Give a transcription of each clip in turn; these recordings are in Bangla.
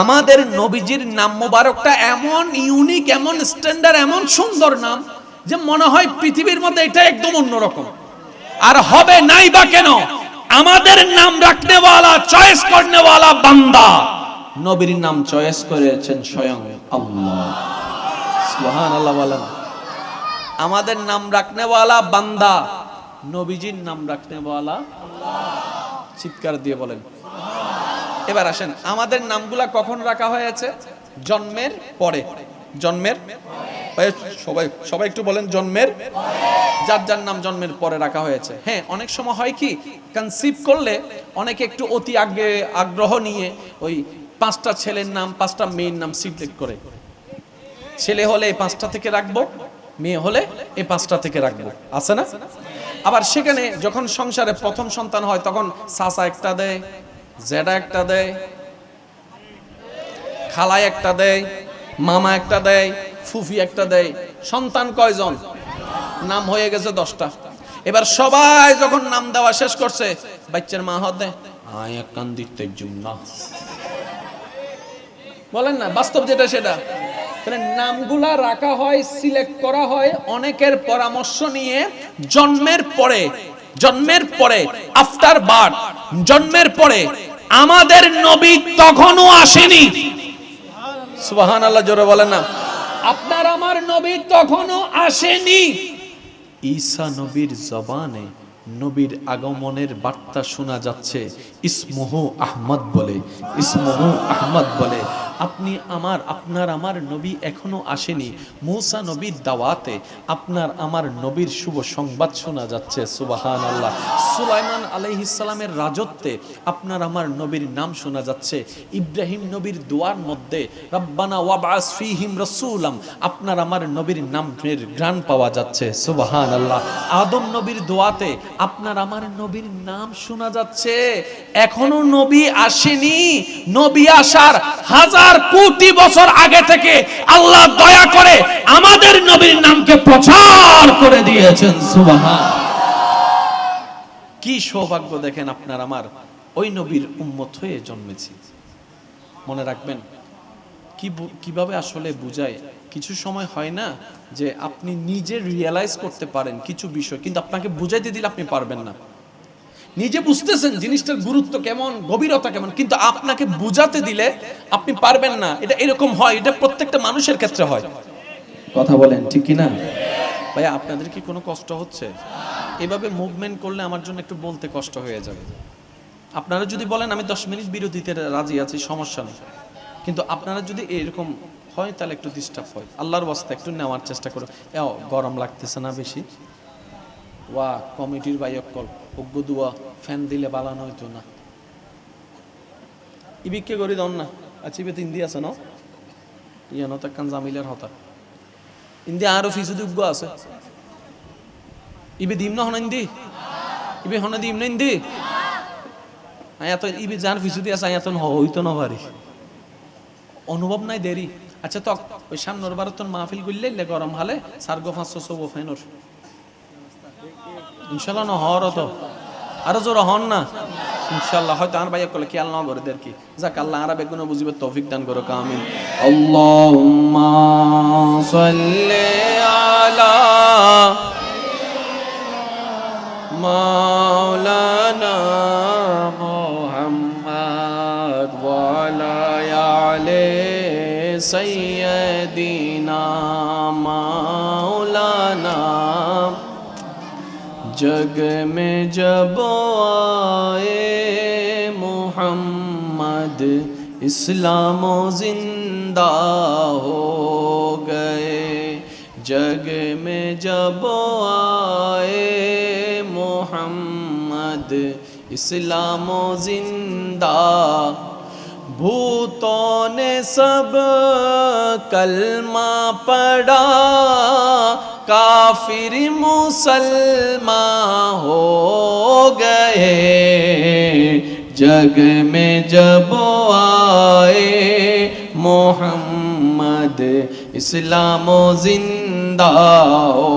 আমাদের নবীজির নাম মোবারকটা এমন ইউনিক এমন স্ট্যান্ডার্ড এমন সুন্দর নাম যে মনে হয় পৃথিবীর মধ্যে এটা একদম অন্যরকম আর হবে নাই বা কেন? আমাদের নাম রাখনেওয়ালা চয়েস করনেওয়ালা বান্দা। নবীর নাম চয়েস করেছেন স্বয়ং আল্লাহ। সুবহান আল্লাহ বলেন। আমাদের নাম রাখনেওয়ালা বান্দা, নবীজির নাম রাখনেওয়ালা চিৎকার দিয়ে বলেন। এবার আসেন, আমাদের নামগুলা কখন রাখা হয়েছে? জন্মের পরে। জন্মের সবাই সবাই একটু বলেন, জন্মের যার যার নাম জন্মের পরে রাখা হয়েছে। হ্যাঁ অনেক সময় হয় কি কনসিভ করলে অনেকে একটু অতি আগে, আগ্রহ নিয়ে ওই পাঁচটা ছেলের নাম, পাঁচটা মেয়ের নাম সিলেক্ট করে। ছেলে হলে এই পাঁচটা থেকে রাখব, মেয়ে হলে এই পাঁচটা থেকে রাখব। আছে না? আবার সেখানে যখন সংসারে প্রথম সন্তান হয়, তখন সাসা একটা দেয় জেডা একটা দেয় খালায় একটা দেয়, মামা একটা দেয়, ফুফি একটা দেয়, সন্তান কয়জন? নাম হয়ে গেছে দশটা। এবার সবাই যখন নাম দেওয়া শেষ করছে, বাচ্চার মা হতে বলেন না, বাস্তব যেটা সেটা। তাহলে নামগুলা রাখা হয়, সিলেক্ট করা হয়, অনেকের পরামর্শ নিয়ে জন্মের পরে জন্মের পরে, আফটার বার্থ, জন্মের পরে আমাদের নবী তখনও আসেনি। সুবাহান আল্লাহ জোরে বলেন না। আপনার আমার নবী তখনও আসেনি। ঈসা নবীর জবানে নবীর আগমনের বার্তা শোনা যাচ্ছে ইসমহু আহমদ বলে ইসমহু আহমদ বলে। আপনি আমার, আপনার আমার নবী এখনও আসেনি। মূসা নবীর দাওয়াতে আপনার আমার নবীর শুভ সংবাদ শোনা যাচ্ছে সুবাহান আল্লাহ সুলাইমান আলাইহিসালামের রাজত্বে আপনার আমার নবীর নাম শোনা যাচ্ছে। ইব্রাহিম নবীর দোয়ার মধ্যে, রব্বানা ওয়াবাস ফিহিম রসুলাম আপনার আমার নবীর নামের গ্রাণ পাওয়া যাচ্ছে সুবাহান আল্লাহ আদম নবীর দোয়াতে আপনার আমার নবীর নাম শোনা যাচ্ছে। এখনও নবী আসেনি। নবী আসার হাজার কোটি বছর আগে থেকে আল্লাহ দয়া করে আমাদের নবীর নামকে প্রচার করে দিয়েছেন কি সৌভাগ্য দেখেন আপনার আমার, ওই নবীর উম্মত হয়ে জন্মেছি। মনে রাখবেন, কি কীভাবে আসলে বুঝায়? কিছু সময় হয় না যে আপনি নিজে রিয়েলাইজ করতে পারেন কিছু বিষয়, কিন্তু আপনাকে বুঝাইতে দিলে আপনি পারবেন না। নিজে বুঝতেছেন জিনিসটার গুরুত্ব কেমন, গভীরতা কেমন, কিন্তু আপনাকে বুঝাতে দিলে আপনি পারবেন না। এটা এরকম হয়, এটা প্রত্যেকটা মানুষের ক্ষেত্রে হয়। কথা বলেন, ঠিক কি না ভাইয়া, আপনাদের কি কোনো কষ্ট হচ্ছে? এভাবে মুভমেন্ট করলে আমার জন্য একটু বলতে কষ্ট হয়ে যাবে। আপনারা যদি বলেন, আমি দশ মিনিট বিরতিতে রাজি আছি, সমস্যা নেই। কিন্তু আপনারা যদি এরকম হয়, তাহলে একটু ডিস্টার্ব হয়। আল্লাহর বস্তা একটু নেওয়ার চেষ্টা করো। গরম লাগতেছে না বেশি। ওয়া কমিটির বাইক কল অজ্ঞ দুয়া, ফ্যান দিলে বালানো হইতো না। ইবিককে করি দন না। আচ্ছা ইবে তো ইন্দি আছে ন? ইয়ানো তো কান জামিলের হতা। ইন্দি আরও ফিসুদি উগ্গ আছে। ইবে দিম না হন ইন্দি? ইবে হন দিম না ইন্দি? আয়া তো ইবে যার ফিসুদি আছে, আয়া তো হইতো না পারি অনুভব নাই দেরি। আচ্ছা তো ওই সামনের বার তোর মাহফিল করলে গরম হালে, সার্গো পাঁচশো সবো ফেনোর। ইনশাল্লাহ না হওয়ারও তো আরও জোর হন না। ইনশাল্লাহ, হয়তো আর ভাইয়া খেয়াল না করে কি? যাক, আল্লাহ আরা বেগুনো তৌফিক দান করো কামিন আলা মাওলানা সাইয়্যিদিনা جگ میں جب آئے محمد، اسلام و زندہ ہو گئے۔ جگ میں جب آئے محمد، اسلام و زندہ भूतों ने सब कलमा पढ़ा काफिर मुसलमान हो गए जग में जब आए मोहम्मद इस्लाम जिंदा हो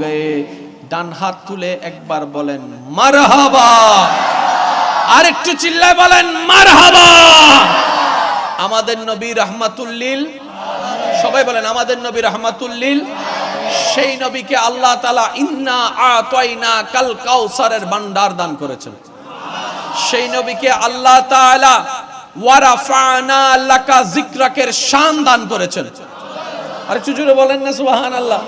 गए ডান হাত তুলে একবার বলেন মারহাবা আরেকটু চিল্লায় বলেন, মারহাবা। আমাদের নবী রহমাতুল্লিল সবাই বলেন, আমাদের নবী রহমাতুল্লিল সেই নবীকে আল্লাহ তালা ইন্না আতাইনা কাল কাউসারের ভান্ডার দান করেছেন। সেই নবীকে আল্লাহ তাআলা ওয়ারাফানা লাকা শান দান করেছেন। আর একটু বলেন না, সুবহানাল্লাহ।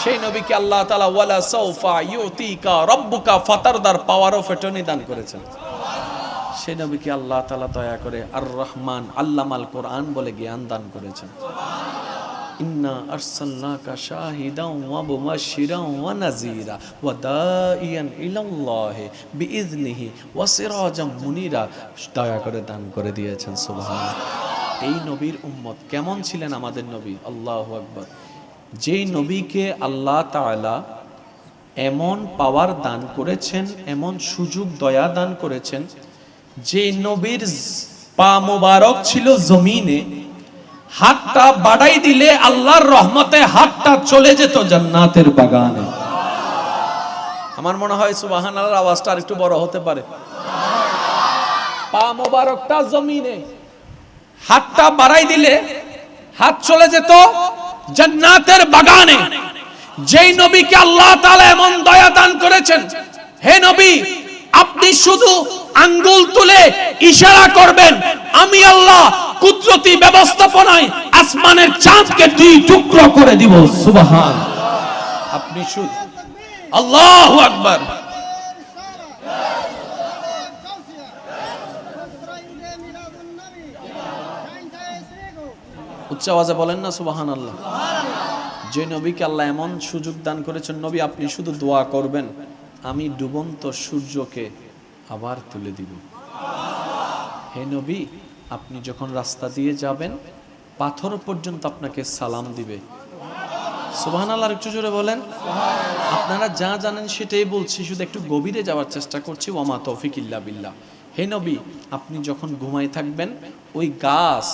সেই নবীকে আল্লাহ তাআলা, ওয়ালা সাউফা ইউতিকা রাব্বুকা ফাতারদার পাওয়ার অফ এটর্নি দান করেছেন। সেই নবীকে আল্লাহ তাআলা দয়া করে আর রহমান আল্লামাল কোরআন বলে জ্ঞান দান করেছেন। ওয়া ওয়া ওয়া দয়া করে দান করে দিয়েছেন এই নবীর উম্মত কেমন ছিলেন আমাদের নবী? আল্লাহু আকবার। যেই নবীকে আল্লাহ তাআলা এমন পাওয়ার দান করেছেন, এমন সুযোগ, দয়া দান করেছেন যে নবীর পা মোবারক ছিল জমিনে, হাতটা বাড়াই দিলে আল্লাহর রহমতে হাতটা চলে যেত জান্নাতের বাগানে। আমার মনে হয় সুবাহান আল্লাহর আওয়াজটা আর একটু বড় হতে পারে। পা মোবারকটা জমিনে, হাতটা বাড়াই দিলে হাত চলে যেত জান্নাতের বাগানে। যেই নবীকে আল্লাহ তাআলা এমন দয়া দান করেছেন, হে নবী, আপনি শুধু আঙ্গুল তুলে ইশারা করবেন, আমি আল্লাহ কুদরতি ব্যবস্থাপনায় আসমানের চাঁদকে দুই টুকরো করে দিব। সুবহান। আপনি শুধু আল্লাহু আকবার। বলেন না সুবাহান আল্লাহ যে নবীকে আল্লাহ এমন সুযোগ দান করেছেন, নবী আপনি শুধু দোয়া করবেন, আমি ডুবন্ত সূর্যকে আবার তুলে দিব। হে নবী, আপনি যখন রাস্তা দিয়ে যাবেন, পাথর পর্যন্ত আপনাকে সালাম দিবে। সোহান আল্লাহ একটু জোরে বলেন। আপনারা যা জানেন সেটাই বলছি, শুধু একটু গভীরে যাওয়ার চেষ্টা করছি। ওমা তৌফিক ইল্লা বিল্লাহ। হে নবী, আপনি যখন ঘুমাই থাকবেন, ওই গাছ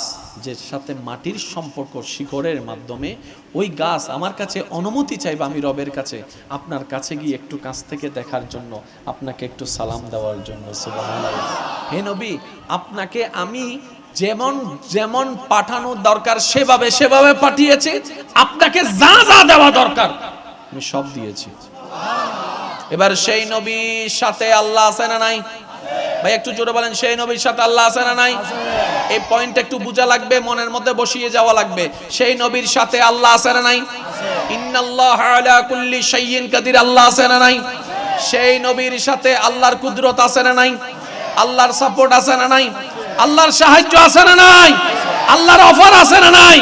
যে সাথে মাটির সম্পর্ক শিকড়ের মাধ্যমে, ওই গাছ আমার কাছে অনুমতি চাইবে আমি রবের কাছে, আপনার কাছে গিয়ে একটু কাছ থেকে দেখার জন্য, আপনাকে একটু সালাম দেওয়ার জন্য হে নবী, আপনাকে আমি যেমন যেমন পাঠানো দরকার, সেভাবে সেভাবে পাঠিয়েছি, আপনাকে যা যা দেওয়া দরকার, আমি সব দিয়েছি। এবার সেই নবীর সাথে আল্লাহ আছে না নাই? ভাই, একটু জোরে বলেন, সেই নবীর সাথে আল্লাহ আছে না নাই? এই পয়েন্ট একটু বোঝা লাগবে, মনের মধ্যে বসিয়ে যাওয়া লাগবে। সেই নবীর সাথে আল্লাহ আছে না নাই? ইন্নাল্লাহ আলা কুল্লি শাইইন কাদির, আল্লাহ আছে না নাই? সেই নবীর সাথে আল্লাহর কুদরত আছে না নাই? আল্লাহর সাপোর্ট আছে না নাই? আল্লাহর সাহায্য আছে না নাই? আল্লাহর অফার আছে না নাই?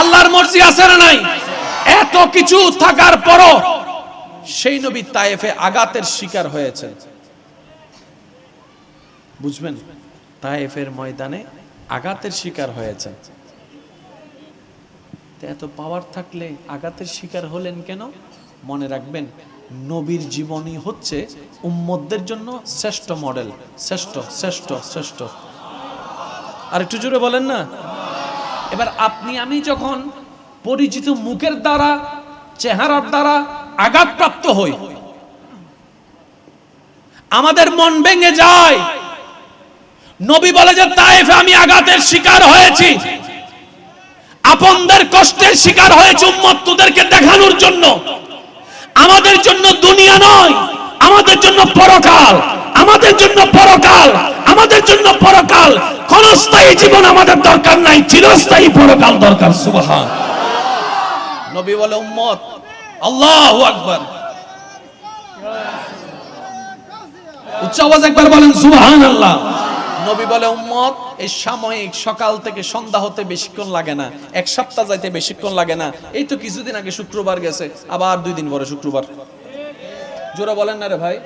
আল্লাহর মর্জি আছে না নাই? এত কিছু থাকার পরও সেই নবী তায়েফে আঘাতের শিকার হয়েছেন বুঝবেন, তায়েফের ময়দানে আঘাতের শিকার হয়েছেন। এত পাওয়ার থাকলে আঘাতের শিকার হলেন কেন? মনে রাখবেন, নবীর জীবনী হচ্ছে উম্মতদের জন্য শ্রেষ্ঠ মডেল শ্রেষ্ঠ শ্রেষ্ঠ শ্রেষ্ঠ। আর একটু জোরে বলেন না? এবার আপনি, আমি যখন পরিচিত মুখের দ্বারা, চেহারার দ্বারা আঘাতপ্রাপ্ত হই, আমাদের মন ভেঙে যায়। নবী বলে যে তাইফে আমি আঘাতের শিকার হয়েছি। আপনদের কষ্টের শিকার হয়েছে উম্মত তোদেরকে দেখানোর জন্য। আমাদের জন্য দুনিয়া নয়, আমাদের জন্য পরকাল, আমাদের জন্য পরকাল, আমাদের জন্য পরকাল। ক্ষণস্থায়ী জীবন আমাদের দরকার নাই, চিরস্থায়ী পরকাল দরকার, সুবহান। নবী বলে, উম্মত, আল্লাহু আকবার। উচ্চ আওয়াজ একবার বলেন, সুবহানাল্লাহ। নবী বলে, উম্মত, এই সাময়িক সকাল থেকে সন্ধ্যা হতে বেশিক্ষণ লাগে না। এক সপ্তাহ যাইতে বেশিক্ষণ লাগে না। এই তো কিছুদিন আগে শুক্রবার গেছে, আবার দুই দিন পরে শুক্রবার। জোরা বলেন না রে ভাই।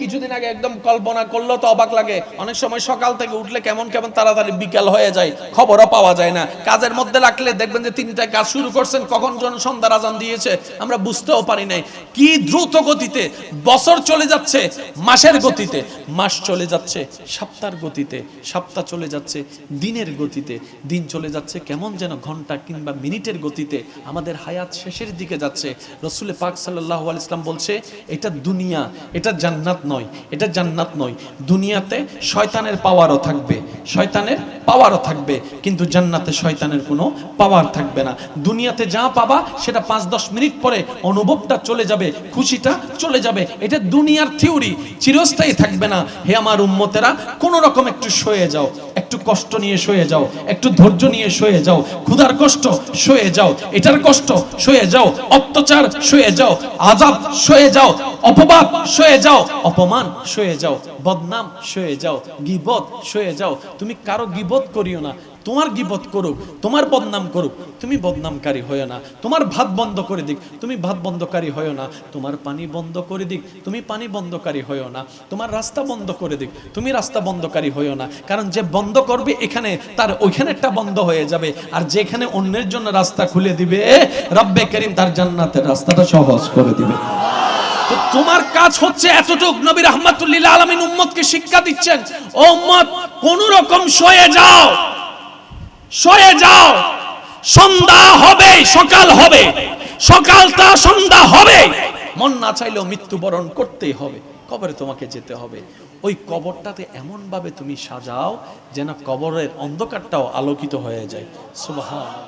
কিছুদিন আগে একদম কল্পনা করলেও তো অবাক লাগে। অনেক সময় সকাল থেকে উঠলে কেমন কেমন তাড়াতাড়ি বিকাল হয়ে যায়, খবরও পাওয়া যায় না। কাজের মধ্যে দেখবেন যে তিনটায় কাজ শুরু করছেন, কখন সন্ধ্যার আজান দিয়েছে, আমরা বুঝতেও পারি নাই। কি দ্রুত গতিতে, বছর চলে যাচ্ছে, মাসের গতিতে। মাস চলে যাচ্ছে, সপ্তাহের গতিতে। সপ্তাহ চলে যাচ্ছে, দিনের গতিতে। দিন চলে যাচ্ছে, কেমন যেন ঘণ্টা কিংবা মিনিটের গতিতে। আমাদের হায়াত শেষের দিকে যাচ্ছে। রসুল পাক সাল্লাহ ইসলাম বলছে, এটা দুনিয়া, এটা জান্নাত নয়, এটা জান্নাত নয়। দুনিয়াতে শয়তানের পাওয়ারও থাকবে, শয়তানের পাওয়ারও থাকবে, কিন্তু জান্নাতে শয়তানের কোনো পাওয়ার থাকবে না। দুনিয়াতে যা পাবা, সেটা পাঁচ দশ মিনিট পরে অনুভবটা চলে যাবে, খুশিটা চলে যাবে। এটা দুনিয়ার থিওরি চিরস্থায়ী থাকবে না। হে আমার উম্মতেরা, কোনো রকম একটু সয়ে যাও। একটু কষ্ট নিয়ে সয়ে যাও, একটু ধৈর্য নিয়ে সয়ে যাও, ক্ষুধার কষ্ট সয়ে যাও, এটার কষ্ট সয়ে যাও, অত্যাচার শুয়ে যাও আজাব সয়ে যাও, অপবাদ সয়ে যাও, অপমান সয়ে যাও, বদনাম সয়ে যাও গিবত সয়ে যাও। তুমি কারও গিবত করিও না তোমার গিবত করুক, তোমার বদনাম করুক, তুমি বদনামকারী হয়েও না। তোমার ভাত বন্ধ করে দিক, তুমি ভাত বন্ধকারী হয়েও না। তোমার পানি বন্ধ করে দিক, তুমি পানি বন্ধকারী হয়েও না। তোমার রাস্তা বন্ধ করে দিক, তুমি রাস্তা বন্ধকারী হয়েও না। কারণ যে বন্ধ করবে এখানে, তার ওইখানেরটা বন্ধ হয়ে যাবে। আর যেখানে অন্যের জন্য রাস্তা খুলে দিবে, রব্বে করিম তার জান্নাতের রাস্তাটা সহজ করে দিবে। তোমার কাজ হচ্ছে এতটুক, নবী রহমাতুল্লিল আলমিন উম্মতকে শিক্ষা দিচ্ছেন ও উম্মত কোন রকম সয়ে যাও। সয়ে যাও। সন্ধ্যা হবে, সকাল হবে। সকালটা সন্ধ্যা হবে। মন না চাইলেও মৃত্যুবরণ করতেই হবে। কবরে তোমাকে যেতে হবে। ওই কবরটাতে এমন ভাবে তুমি সাজাও যেন কবরের অন্ধকারটাও আলোকিত হয়ে যায়। সুবহান।